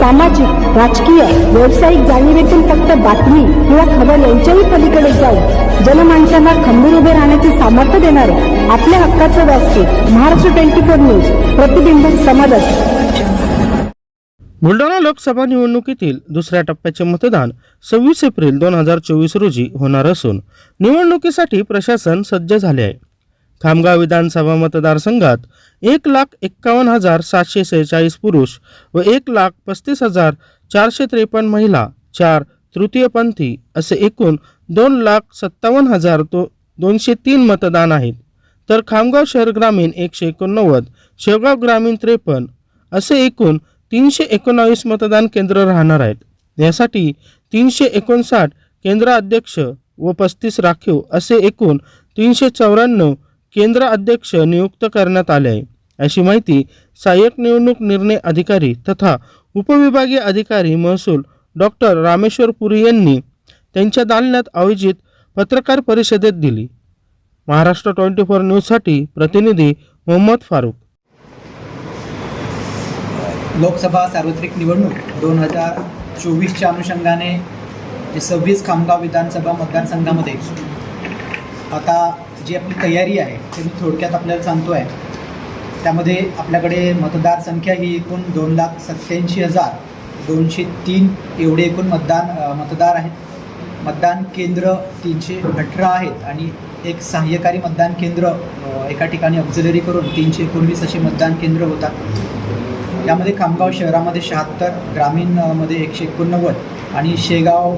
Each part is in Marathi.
सामाजिक राजकीय व्यावसायिक जाणीवेतून फक्त बातमी किंवा खबर यांच्याही पलीकडे जाऊन जनमानसांना खंबीर उभे राहण्याचे सामर्थ्य देणारे आपल्या हक्काचं व्यासपीठ महाराष्ट्र ट्वेंटी फोर न्यूज प्रतिबिंब समाजात बुलढाणा लोकसभा निवडणुकीतील दुसऱ्या टप्प्याचे मतदान सव्वीस एप्रिल दोन हजार चोवीस रोजी होणार असून निवडणुकीसाठी प्रशासन सज्ज झाले आहे. खामगाव विधानसभा मतदारसंघात एक लाख एक्कावन्न हजार सातशे सेहेचाळीस पुरुष व एक लाख पस्तीस हजार चारशे त्रेपन्न महिला चार तृतीयपंथी असे एकूण दोन लाख सत्तावन्न हजार दो दोनशे तीन मतदान आहेत. तर खामगाव शहर ग्रामीण एकशे एकोणनव्वद शेवगाव ग्रामीण त्रेपन्न असे एकूण तीनशे एकोणावीस मतदान केंद्र राहणार आहेत. यासाठी तीनशे एकोणसाठ केंद्र अध्यक्ष व पस्तीस राखीव असे एकूण तीनशे चौऱ्याण्णव केंद्र अध्यक्ष नियुक्त करण्यात आले आहे. अशी माहिती सहाय्यक निवडणूक निर्णय अधिकारी तथा उपविभागीय अधिकारी महसूल डॉक्टर रामेश्वर पुरी यांनी त्यांच्या दालनात आयोजित पत्रकार परिषदेत दिली. महाराष्ट्र ट्वेंटी फोर न्यूजसाठी प्रतिनिधी मोहम्मद फारूक लोकसभा सार्वत्रिक निवडणूक दोन हजार चोवीसच्या अनुषंगाने जे सव्वीस खामगाव विधानसभा मतदारसंघामध्ये आता जी आपली तयारी आहे ते मी थोडक्यात आपल्याला सांगतो आहे त्यामध्ये आपल्याकडे मतदारसंख्या ही एकूण दोन लाख सत्त्याऐंशी हजार दोनशे तीन एवढे एकूण मतदान मतदार आहेत. मतदान केंद्र तीनशे अठरा आहेत आणि एक सहाय्यकारी मतदान केंद्र एका ठिकाणी ऑक्झिलरी करून तीनशे एकोणवीस असे मतदान केंद्र होतात. यामध्ये खामगाव शहरामध्ये शहात्तर ग्रामीणमध्ये एकशे एकोणनव्वद आणि शेगाव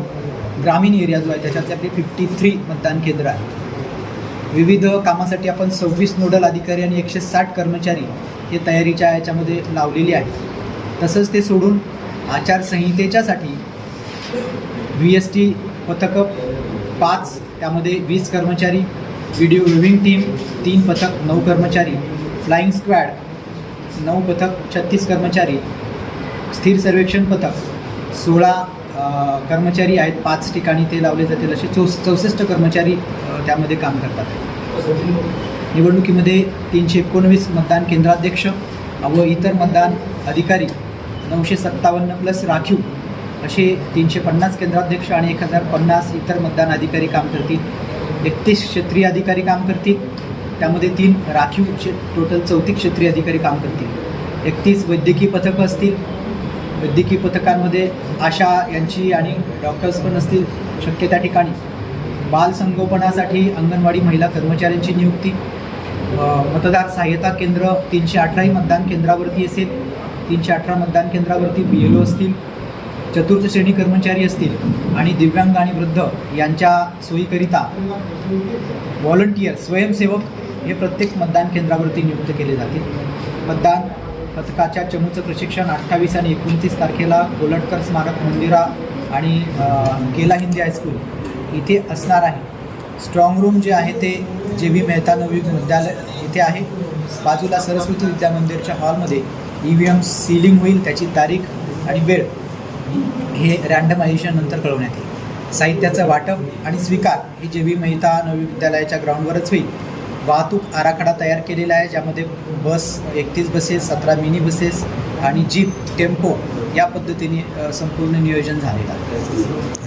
ग्रामीण एरिया जो आहे. त्याच्यातले आपली फिफ्टी थ्री मतदान केंद्र आहे विविध कामासाठी आपण सव्वीस नोडल अधिकारी आणि एकशे साठ कर्मचारी हे तयारीच्या याच्यामध्ये लावलेली आहे तसंच ते सोडून आचारसंहितेच्यासाठी व्ही एस टी पथकं पाच त्यामध्ये वीस कर्मचारी व्हिडिओ व्हिविंग टीम तीन पथक नऊ कर्मचारी फ्लाईंग स्क्वॅड नऊ पथक छत्तीस कर्मचारी स्थिर सर्वेक्षण पथक सोळा कर्मचारी आहेत. पाच ठिकाणी ते लावले जातील असे चौ चौसष्ट कर्मचारी त्यामध्ये काम करतात. निवडणुकीमध्ये तीनशे एकोणवीस मतदान केंद्राध्यक्ष व इतर मतदान अधिकारी नऊशे सत्तावन्न प्लस राखीव असे तीनशे पन्नास केंद्राध्यक्ष आणि एक हजार पन्नास इतर मतदान अधिकारी काम करतील. एकतीस क्षेत्रीय अधिकारी काम करतील. त्यामध्ये तीन राखीव टोटल चौतीस क्षेत्रीय अधिकारी काम करतील. एकतीस वैद्यकीय पथकं असतील. वैद्यकीय पथकांमध्ये आशा यांची आणि डॉक्टर्स पण असतील. शक्य त्या ठिकाणी. बालसंगोपनासाठी अंगणवाडी महिला कर्मचाऱ्यांची नियुक्ती. मतदार सहाय्यता केंद्र तीनशे अठराही मतदान केंद्रावरती असेल. तीनशे अठरा मतदान केंद्रावरती बी एल ओ असतील. चतुर्थ श्रेणी कर्मचारी असतील. आणि दिव्यांग आणि वृद्ध यांच्या सोयीकरिता व्हॉलंटियर स्वयंसेवक हे प्रत्येक मतदान केंद्रावरती नियुक्त केले जातील. मतदान पथकाच्या चमूचं प्रशिक्षण अठ्ठावीस आणि एकोणतीस तारखेला कोलटकर स्मारक मंदिरा आणि गेला केला हिंदी हायस्कूल. इथे असणार आहे. स्ट्रॉंग रूम जे आहे ते जे व्ही मेहता नवयुग विद्यालय इथे आहे. बाजूला सरस्वती विद्या मंदिरच्या हॉलमध्ये ई व्ही एम सिलिंग होईल त्याची तारीख आणि वेळ हे रँडमायझेशन कळवण्यात येईल. साहित्याचं वाटप आणि स्वीकार हे जे व्ही मेहता नवी विद्यालयाच्या ग्राउंडवरच होईल. वाहतूक आराखडा तयार केलेला आहे ज्यामध्ये बस एकतीस बसेस सतरा मिनी बसेस आणि जीप टेम्पो या पद्धतीने संपूर्ण नियोजन झालेलं आहे.